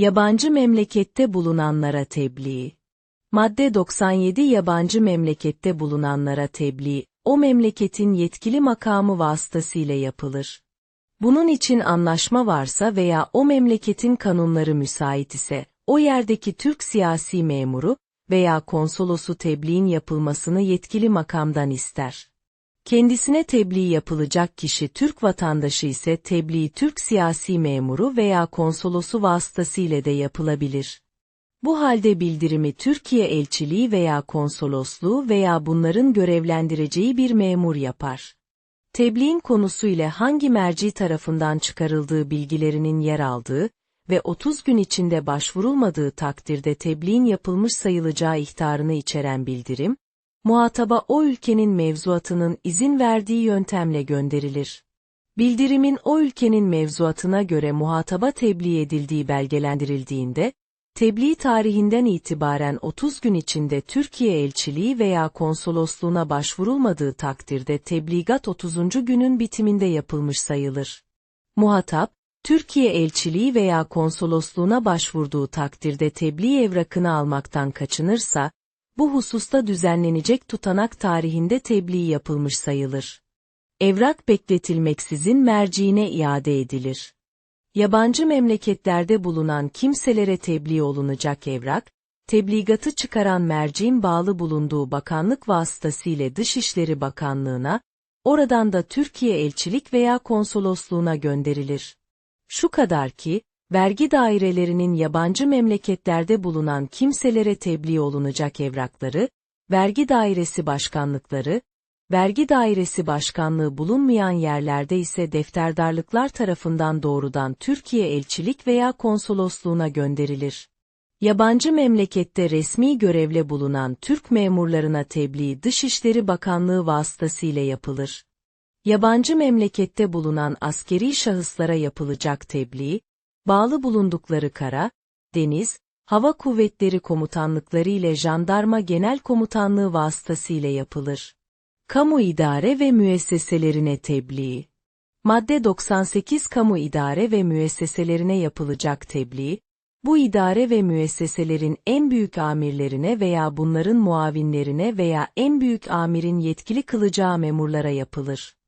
Yabancı memlekette bulunanlara tebliğ. Madde 97 Yabancı memlekette bulunanlara tebliğ, o memleketin yetkili makamı vasıtasıyla yapılır. Bunun için anlaşma varsa veya o memleketin kanunları müsait ise, o yerdeki Türk siyasi memuru veya konsolosu tebliğin yapılmasını yetkili makamdan ister. Kendisine tebliğ yapılacak kişi Türk vatandaşı ise tebliğ Türk siyasi memuru veya konsolosu vasıtasıyla de yapılabilir. Bu halde bildirimi Türkiye elçiliği veya konsolosluğu veya bunların görevlendireceği bir memur yapar. Tebliğin konusu ile hangi merci tarafından çıkarıldığı bilgilerinin yer aldığı ve 30 gün içinde başvurulmadığı takdirde tebliğin yapılmış sayılacağı ihtarını içeren bildirim, muhataba o ülkenin mevzuatının izin verdiği yöntemle gönderilir. Bildirimin o ülkenin mevzuatına göre muhataba tebliğ edildiği belgelendirildiğinde, tebliğ tarihinden itibaren 30 gün içinde Türkiye elçiliği veya konsolosluğuna başvurulmadığı takdirde tebligat 30. günün bitiminde yapılmış sayılır. Muhatap, Türkiye elçiliği veya konsolosluğuna başvurduğu takdirde tebliğ evrakını almaktan kaçınırsa, bu hususta düzenlenecek tutanak tarihinde tebliğ yapılmış sayılır. Evrak bekletilmeksizin merciine iade edilir. Yabancı memleketlerde bulunan kimselere tebliğ olunacak evrak, tebligatı çıkaran merciğin bağlı bulunduğu bakanlık vasıtasıyla Dışişleri Bakanlığı'na, oradan da Türkiye elçilik veya konsolosluğuna gönderilir. Şu kadar ki, vergi dairelerinin yabancı memleketlerde bulunan kimselere tebliğ olunacak evrakları, vergi dairesi başkanlıkları, vergi dairesi başkanlığı bulunmayan yerlerde ise defterdarlıklar tarafından doğrudan Türkiye elçilik veya konsolosluğuna gönderilir. Yabancı memlekette resmi görevle bulunan Türk memurlarına tebliğ Dışişleri Bakanlığı vasıtasıyla yapılır. Yabancı memlekette bulunan askeri şahıslara yapılacak tebliğ, bağlı bulundukları kara, deniz, hava kuvvetleri komutanlıkları ile jandarma genel komutanlığı vasıtasıyla yapılır. Kamu idare ve müesseselerine tebliğ. Madde 98 Kamu idare ve müesseselerine yapılacak tebliğ, bu idare ve müesseselerin en büyük amirlerine veya bunların muavinlerine veya en büyük amirin yetkili kılacağı memurlara yapılır.